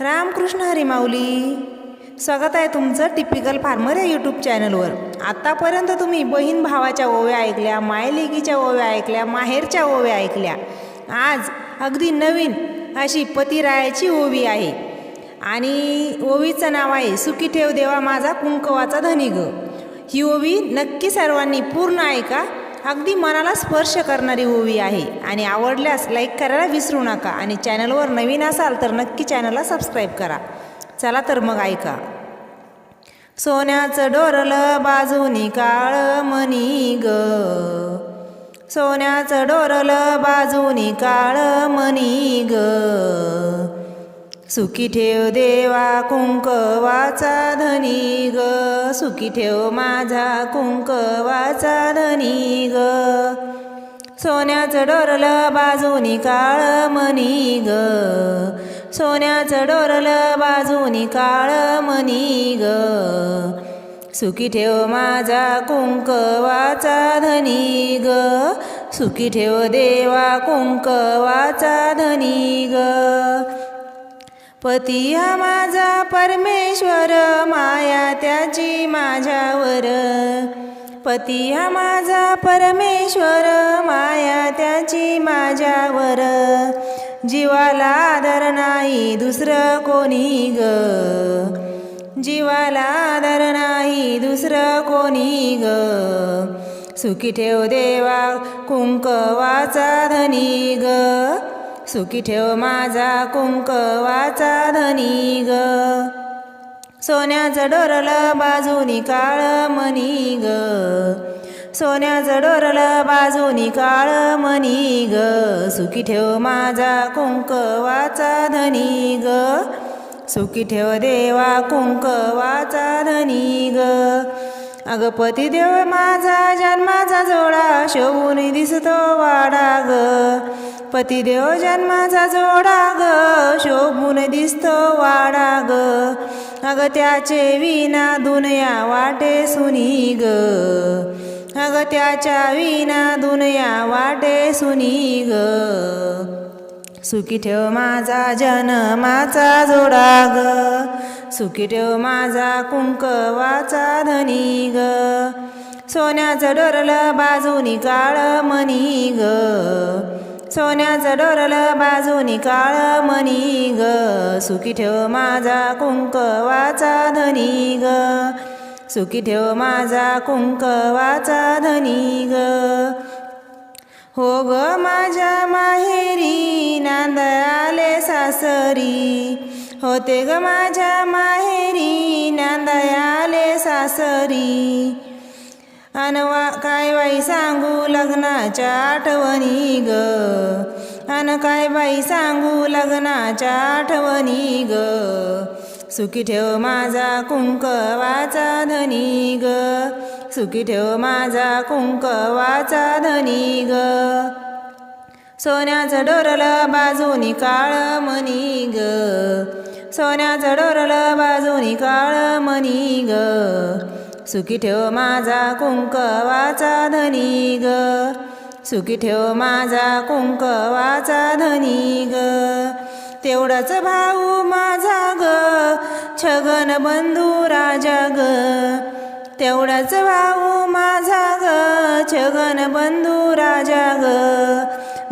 रामकृष्ण हरिमाऊली स्वागत आहे तुमचं टिपिकल फार्मर या यूट्यूब चॅनलवर आत्तापर्यंत तुम्ही बहीण भावाच्या ओव्या ऐकल्या मायलेकीच्या ओव्या ऐकल्या माहेरच्या ओव्या ऐकल्या. आज अगदी नवीन अशी पतिरायाची ओवी आहे. आणि ओवीचं नाव आहे सुखी ठेव देवा माझा कुंकवाचा धनी ग. ही ओवी नक्की सर्वांनी पूर्ण ऐका अगदी मनाला स्पर्श करणारी ओवी आहे. आणि आवडल्यास लाईक करायला विसरू नका. आणि चॅनलवर नवीन असाल तर नक्की चॅनलला सबस्क्राईब करा. चला तर मग ऐका. सोन्याचं डोरलं बाजूनी काळ मनी ग. सोन्याचं डोरलं बाजूनी काळ मनी ग. सुखी ठेव देवा कुंकवाचा धनी ग. सुखी ठेव माझा कुंकवाचा धनी ग. सोन्याचं डोरलं बाजूनी काळ मनी ग. सोन्याचं डोरलं बाजूनी काळ मनी ग. सुखी ठेव माझा कुंकवाचा धनी ग. सुखी ठेव देवा कुंकवाचा धनी ग. पती हा माझा परमेश्वर माया त्याची माझ्यावर. पती हा माझा परमेश्वर माया त्याची माझ्यावर. जीवाला आदर नाही दुसरं कोणी ग. जीवाला आदर नाही दुसरं कोणी ग. सुखी ठेव देवा कुंकवाचा धनी ग. सुखी ठेव माझा कुंकवाचा धनी ग. सोन्याचं डोरलं बाजूनी काळ मनी ग. सोन्याचं डोरलं बाजूनी काळ मनी ग. सुखी ठेव माझा कुंकवाचा धनी ग. सुखी ठेव देवा कुंकवाचा धनी ग. अगं पतिदेव माझा जन्माचा जोडा शोभून दिसतो वाडा ग पतिदेव जन्माचा जोडा ग शोभून दिसतो वाडा ग अगं त्याचे विना दुनया वाटे सुनी ग. अगं त्याच्या विना दुनया वाटे सुनी ग. सुखी ठेव माझा जन्माचा जोडा ग सुखी ठेव माझा कुंकवाचा धनी ग. सोन्याचं डोरलं बाजूनी काळ मनी ग. सोन्याचं डोरलं बाजूनी काळ मनी ग. सुखी ठेव माझा कुंकवाचा धनी ग. सुखी ठेव माझा कुंकवाचा धनी ग. हो ग माझ्या माहेरी नांद आले सासरी. होते ग माझ्या माहेरी नांद आले सासरी. अनवा काय बाई सांगू लग्नाच्या आठवणी ग? अन काय बाई सांगू लग्नाच्या आठवणी ग? सुखी ठेव माझा कुंकवाचा धनी ग. सुखी ठेव माझा कुंकवाचा धनी ग सोन्याचं डोरलं बाजूनी काळ मनी ग सोन्याचं डोरलं बाजूनी काळ मनी ग सुखी ठेव माझा कुंकवाचा धनी ग सुखी ठेव माझा कुंकवाचा धनी ग तेवढाच भाऊ माझा ग छगन बंधू राजा ग. तेवढाच भाऊ माझा ग छगन बंधू राजा ग.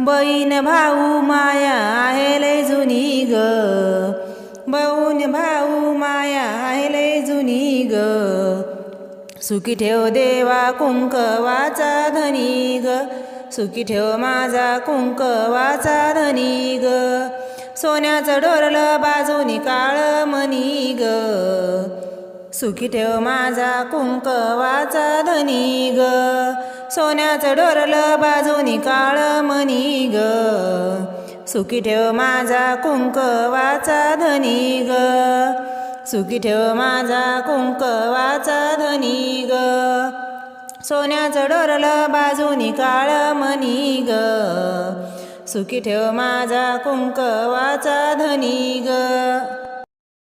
बहीण भाऊ माया आहे लय जुनी ग. बहून भाऊ माया आहे लय जुनी ग. सुखी ठेव देवा कुंक वाचा धनी ग. सुखी ठेव माझा कुंकवाचा धनी ग. सोन्याचं डोरलं बाजूनी काळ मनी ग. सुखी ठेव माझा कुंकवाचा धनी ग. सोन्याचं डोरलं बाजूनी काळ मनी ग. सुखी ठेव माझा कुंकवाचा धनी ग. सुखी ठेव माझा कुंकवाचा धनी ग. सोन्याचं डोरलं बाजूनी काळ मनी ग. सुखी ठेव माझा कुंकवाचा धनी ग.